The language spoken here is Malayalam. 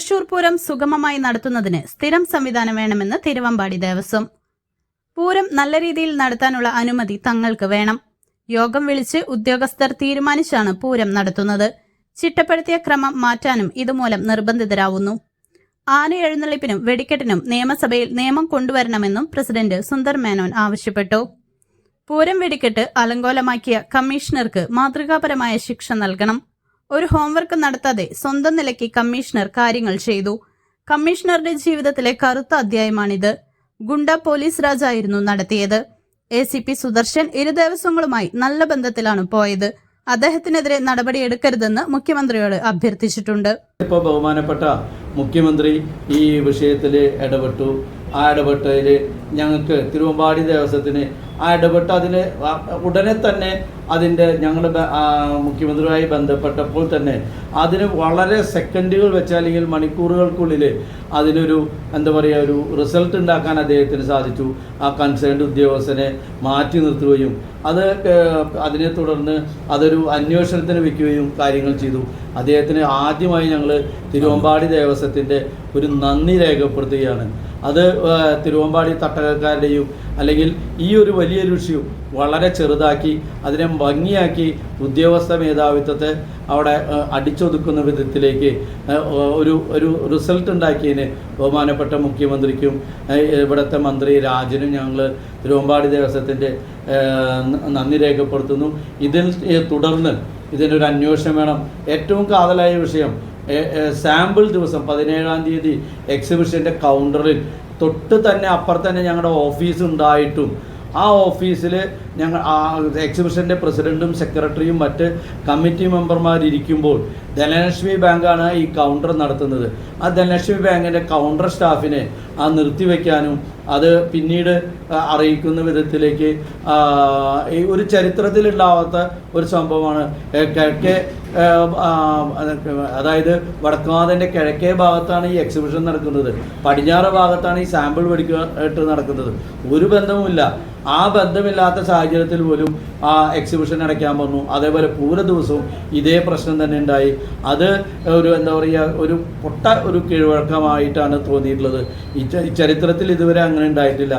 തൃശൂർ പൂരം സുഗമമായി നടത്തുന്നതിന് സ്ഥിരം സംവിധാനം വേണമെന്ന് തിരുവമ്പാടി ദേവസ്വം. പൂരം നല്ല രീതിയിൽ നടത്താനുള്ള അനുമതി തങ്ങൾക്ക് വേണം. യോഗം വിളിച്ച് ഉദ്യോഗസ്ഥർ തീരുമാനിച്ചാണ് പൂരം നടത്തുന്നത്. ചിട്ടപ്പെടുത്തിയ ക്രമം മാറ്റാനും ഇതുമൂലം നിർബന്ധിതരാവുന്നു. ആന എഴുന്നള്ളിപ്പിനും വെടിക്കെട്ടിനും നിയമസഭയിൽ നിയമം കൊണ്ടുവരണമെന്നും പ്രസിഡന്റ് സുന്ദർ മേനോൻ ആവശ്യപ്പെട്ടു. പൂരം വെടിക്കെട്ട് അലങ്കോലമാക്കിയ കമ്മീഷണർക്ക് മാതൃകാപരമായ ശിക്ഷ നൽകണം. ഒരു ഹോംവർക്ക് നടത്താതെ സ്വന്തം നിലയ്ക്ക് കമ്മീഷണർ കാര്യങ്ങൾ ചെയ്തു. കമ്മീഷണറുടെ ജീവിതത്തിലെ കറുത്ത അധ്യായമാണിത്. ഗുണ്ട പോലീസ് രാജായിരുന്നു നടത്തിയത്. എ സി പി സുദർശൻ ഇരു ദേവസ്വങ്ങളുമായി നല്ല ബന്ധത്തിലാണ് പോയത്. അദ്ദേഹത്തിനെതിരെ നടപടിയെടുക്കരുതെന്ന് മുഖ്യമന്ത്രിയോട് അഭ്യർത്ഥിച്ചിട്ടുണ്ട്. ഇപ്പോൾ ബഹുമാനപ്പെട്ട മുഖ്യമന്ത്രി ഈ വിഷയത്തിൽ ഇടപെട്ടു. ആ ഇടപെട്ടതിൽ ഞങ്ങൾക്ക് തിരുവമ്പാടി ദേവസ്വത്തിന് ആ ഇടപെട്ട് അതിന് ഉടനെ തന്നെ അതിന്റെ ഞങ്ങൾ മുഖ്യമന്ത്രിയുമായി ബന്ധപ്പെട്ടപ്പോൾ തന്നെ അതിന് വളരെ സെക്കൻഡുകൾ വെച്ച് അല്ലെങ്കിൽ മണിക്കൂറുകൾക്കുള്ളിൽ അതിനൊരു എന്താ പറയുക ഒരു റിസൾട്ട് ഉണ്ടാക്കാൻ അദ്ദേഹത്തിന് സാധിച്ചു. ആ കൺസേൺഡ് ഉദ്യോഗസ്ഥനെ മാറ്റി നിർത്തുകയും അത് അതിനെ തുടർന്ന് അതൊരു അന്വേഷണത്തിന് വയ്ക്കുകയും കാര്യങ്ങൾ ചെയ്തു. അദ്ദേഹത്തിന് ആദ്യമായി ഞങ്ങൾ തിരുവമ്പാടി ദേവസ്വത്തിന്റെ ഒരു നന്ദി രേഖപ്പെടുത്തുകയാണ്. അത് തിരുവമ്പാടി തട്ടകക്കാരുടെയും അല്ലെങ്കിൽ ഈ ഒരു വലിയൊരു ഇഷ്യൂ വളരെ ചെറുതാക്കി അതിനെ ഭംഗിയാക്കി ഉദ്യോഗസ്ഥ മേധാവിത്വത്തെ അവിടെ അടിച്ചൊതുക്കുന്ന വിധത്തിലേക്ക് ഒരു ഒരു റിസൾട്ട് ഉണ്ടാക്കിയതിന് ബഹുമാനപ്പെട്ട മുഖ്യമന്ത്രിക്കും ഇവിടുത്തെ മന്ത്രി രാജനും ഞങ്ങൾ തിരുവമ്പാടി ദേവസ്വത്തിന്റെ നന്ദി രേഖപ്പെടുത്തുന്നു. ഇതിൽ തുടർന്ന് ഇതിനൊരു അന്വേഷണം വേണം. ഏറ്റവും കാതലായ വിഷയം സാമ്പിൾ ദിവസം പതിനേഴാം തീയതി എക്സിബിഷന്റെ കൗണ്ടറിൽ തൊട്ട് തന്നെ അപ്പുറത്ത് തന്നെ ഞങ്ങളുടെ ഓഫീസ് ഉണ്ടായിട്ടും ആ ഓഫീസിൽ ഞങ്ങൾ ആ എക്സിബിഷന്റെ പ്രസിഡന്റും സെക്രട്ടറിയും മറ്റ് കമ്മിറ്റി മെമ്പർമാരിയ്ക്കുമ്പോൾ ധനലക്ഷ്മി ബാങ്കാണ് ഈ കൗണ്ടർ നടത്തുന്നത്. ആ ധനലക്ഷ്മി ബാങ്കിന്റെ കൗണ്ടർ സ്റ്റാഫിനെ ആ നിർത്തിവെക്കാനും അത് പിന്നീട് അറിയിക്കുന്ന വിധത്തിലേക്ക് ഒരു ചരിത്രത്തിലുണ്ടാവാത്ത ഒരു സംഭവമാണ്. കിഴക്കേ അതായത് വടക്കുമാതന്റെ കിഴക്കേ ഭാഗത്താണ് ഈ എക്സിബിഷൻ നടക്കുന്നത്. പടിഞ്ഞാറ് ഭാഗത്താണ് ഈ സാമ്പിൾ പഠിക്കായിട്ട് നടക്കുന്നത്. ഒരു ബന്ധവുമില്ല. ആ ബന്ധമില്ലാത്ത സാഹചര്യത്തിൽ പോലും ആ എക്സിബിഷൻ അടയ്ക്കാൻ വന്നു. അതേപോലെ പൂര ദിവസവും ഇതേ പ്രശ്നം തന്നെ ഉണ്ടായി. അത് ഒരു എന്താ പറയുക ഒരു പൊട്ട ഒരു കീഴ്വഴക്കമായിട്ടാണ് തോന്നിയിട്ടുള്ളത്. ഈ ചരിത്രത്തിൽ ഇതുവരെ അങ്ങനെ ഉണ്ടായിട്ടില്ല.